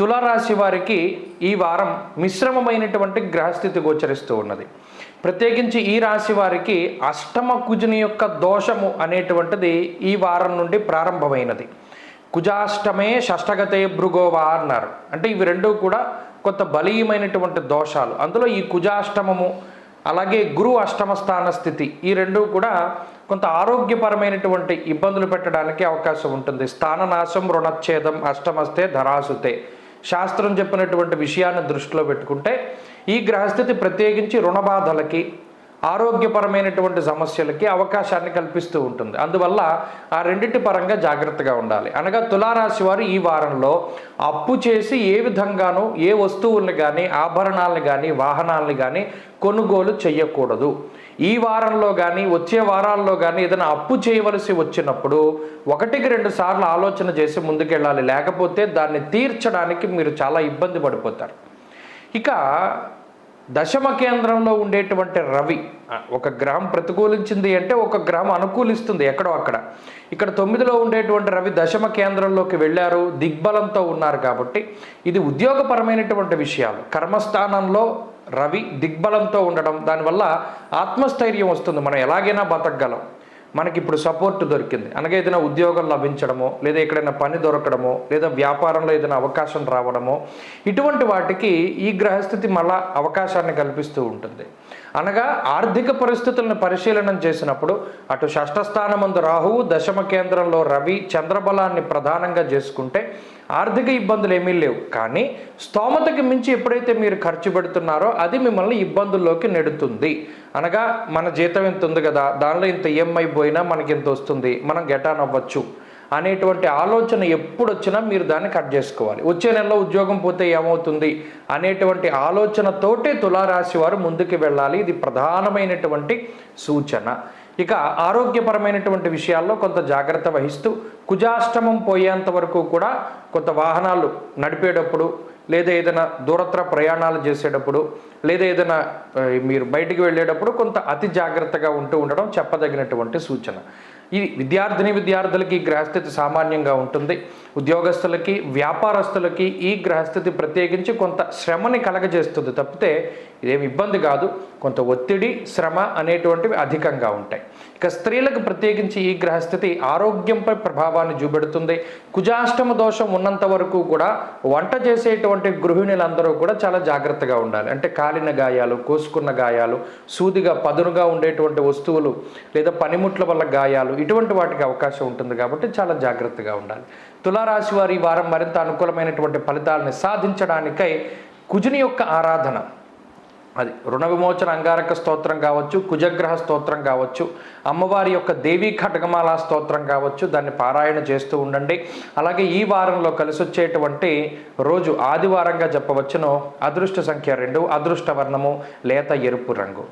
తులారాశి వారికి ఈ వారం మిశ్రమమైనటువంటి గ్రహస్థితి గోచరిస్తూ ఉన్నది. ప్రత్యేకించి ఈ రాశి వారికి అష్టమ కుజుని యొక్క దోషము అనేటువంటిది ఈ వారం నుండి ప్రారంభమైనది. కుజాష్టమే షష్టగతే భృగోవా అన్నారు. అంటే ఇవి రెండూ కూడా కొంత బలీయమైనటువంటి దోషాలు. అందులో ఈ కుజాష్టమము అలాగే గురు అష్టమ స్థాన స్థితి ఈ రెండు కూడా కొంత ఆరోగ్యపరమైనటువంటి ఇబ్బందులు పెట్టడానికి అవకాశం ఉంటుంది. స్థాననాశం రుణచ్ఛేదం అష్టమస్తే ధరాసుతే. శాస్త్రం చెప్పినటువంటి విషయాన్ని దృష్టిలో పెట్టుకుంటే ఈ గ్రహస్థితి ప్రత్యేకించి రుణబాధలకి ఆరోగ్యపరమైనటువంటి సమస్యలకి అవకాశాన్ని కల్పిస్తూ ఉంటుంది. అందువల్ల ఆ రెండింటి పరంగా జాగ్రత్తగా ఉండాలి. అనగా తులారాశి వారు ఈ వారంలో అప్పు చేసి ఏ విధంగానూ ఏ వస్తువుల్ని కానీ ఆభరణాలను కానీ వాహనాలను కానీ కొనుగోలు చేయకూడదు ఈ వారంలో కానీ వచ్చే వారాల్లో కానీ ఏదైనా అప్పు చేయవలసి వచ్చినప్పుడు ఒకటికి రెండు సార్లు ఆలోచన చేసి ముందుకెళ్ళాలి. లేకపోతే దాన్ని తీర్చడానికి మీరు చాలా ఇబ్బంది పడిపోతారు. ఇక దశమ కేంద్రంలో ఉండేటువంటి రవి ఒక గ్రహం ప్రతికూలించింది అంటే ఒక గ్రహం అనుకూలిస్తుంది ఎక్కడో అక్కడ. ఇక్కడ తొమ్మిదిలో ఉండేటువంటి రవి దశమ కేంద్రంలోకి వెళ్ళారు దిగ్బలంతో ఉన్నారు కాబట్టి ఇది ఉద్యోగపరమైనటువంటి విషయాలు. కర్మస్థానంలో రవి దిగ్బలంతో ఉండడం దానివల్ల ఆత్మస్థైర్యం వస్తుంది మనం ఎలాగైనా బతకగలం. మనకి ఇప్పుడు సపోర్ట్ దొరికింది. అనగా ఏదైనా ఉద్యోగం లభించడమో లేదా ఎక్కడైనా పని దొరకడమో లేదా వ్యాపారంలో ఏదైనా అవకాశం రావడమో ఇటువంటి వాటికి ఈ గ్రహస్థితి మళ్ళా అవకాశాన్ని కల్పిస్తూ ఉంటుంది. అనగా ఆర్థిక పరిస్థితులను పరిశీలనం చేసినప్పుడు అటు షష్ఠస్థానమందు రాహువు దశమ కేంద్రంలో రవి చంద్రబలాన్ని ప్రధానంగా చేసుకుంటే ఆర్థిక ఇబ్బందులు ఏమీ లేవు. కానీ స్తోమతకి మించి ఎప్పుడైతే మీరు ఖర్చు పెడుతున్నారో అది మిమ్మల్ని ఇబ్బందుల్లోకి నెడుతుంది. అనగా మన జీతం ఇంత ఉంది కదా దానిలో ఇంత ఈఎంఐ పోయినా మనకి ఇంత వస్తుంది? మనం గెటాన్ అవ్వచ్చు. అనేటువంటి ఆలోచన ఎప్పుడు వచ్చినా మీరు దాన్ని కట్ చేసుకోవాలి. వచ్చే నెలలో ఉద్యోగం పోతే ఏమవుతుంది? అనేటువంటి ఆలోచనతోటే తులారాశి వారు ముందుకు వెళ్ళాలి. ఇది ప్రధానమైనటువంటి సూచన. ఇక ఆరోగ్యపరమైనటువంటి విషయాల్లో కొంత జాగ్రత్త వహిస్తూ కుజాష్టమం పోయేంత వరకు కూడా కొంత వాహనాలు నడిపేటప్పుడు లేదా ఏదైనా దూరత్ర ప్రయాణాలు చేసేటప్పుడు లేదా ఏదైనా మీరు బయటికి వెళ్ళేటప్పుడు కొంత అతి జాగ్రత్తగా ఉంటూ ఉండడం చెప్పదగినటువంటి సూచన. ఈ విద్యార్థిని విద్యార్థులకి ఈ గ్రహస్థితి సామాన్యంగా ఉంటుంది. ఉద్యోగస్తులకి వ్యాపారస్తులకి ఈ గ్రహస్థితి ప్రత్యేకించి కొంత శ్రమని కలగజేస్తుంది తప్పితే ఇదేమి ఇబ్బంది కాదు. కొంత ఒత్తిడి శ్రమ అనేటువంటివి అధికంగా ఉంటాయి. ఇక స్త్రీలకు ప్రత్యేకించి ఈ గ్రహస్థితి ఆరోగ్యంపై ప్రభావాన్ని చూపెడుతుంది. కుజాష్టమ దోషం ఉన్నంత వరకు కూడా వంట చేసేటువంటి గృహిణులందరూ కూడా చాలా జాగ్రత్తగా ఉండాలి. అంటే కాలిన గాయాలు కోసుకున్న గాయాలు సూదిగా పదునుగా ఉండేటువంటి వస్తువులు లేదా పనిముట్ల వల్ల గాయాలు ఇటువంటి వాటికి అవకాశం ఉంటుంది కాబట్టి చాలా జాగ్రత్తగా ఉండాలి. తులారాశి వారి వారం మరింత అనుకూలమైనటువంటి ఫలితాలను సాధించడానికై కుజుని యొక్క ఆరాధన. అది రుణ విమోచన అంగారక స్తోత్రం కావచ్చు కుజగ్రహ స్తోత్రం కావచ్చు అమ్మవారి యొక్క దేవీ ఖడ్గమాల స్తోత్రం కావచ్చు దాన్ని పారాయణ చేస్తూ ఉండండి. అలాగే ఈ వారంలో కలిసి వచ్చేటువంటి రోజు ఆదివారంగా చెప్పవచ్చును అదృష్ట సంఖ్య రెండు అదృష్ట వర్ణము లేత ఎరుపు రంగు.